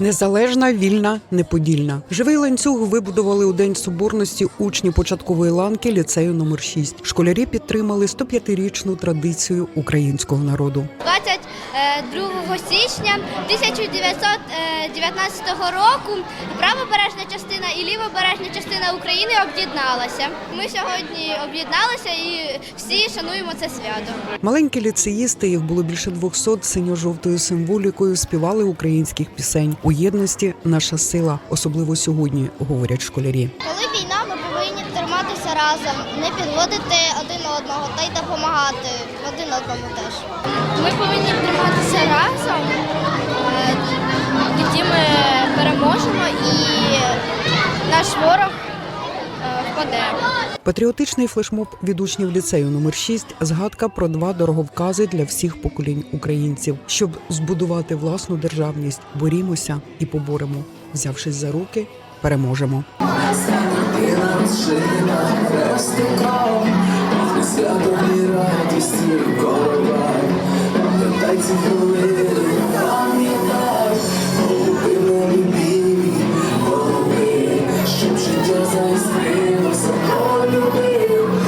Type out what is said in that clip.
Незалежна, вільна, неподільна. Живий ланцюг вибудували у день соборності учні початкової ланки ліцею номер 6 Школярі підтримали 105-річну традицію українського народу. 22 січня 1919 року правобережна частина і лівобережна частина України об'єдналася. Ми сьогодні об'єдналися і всі шануємо це свято. Маленькі ліцеїсти, їх було більше 200 синьо-жовтою символікою, співали українських пісень. У єдності наша сила, особливо сьогодні, говорять школярі. Коли війна, ми повинні триматися разом, не підводити один одного та й допомагати один одному теж. пропаде. Патріотичний флешмоб від учнів ліцею номер 6 згадка про два дороговкази для всіх поколінь українців, щоб збудувати власну державність. Борімося і поборемо. Взявшись за руки, переможемо. Щоб життя зайсти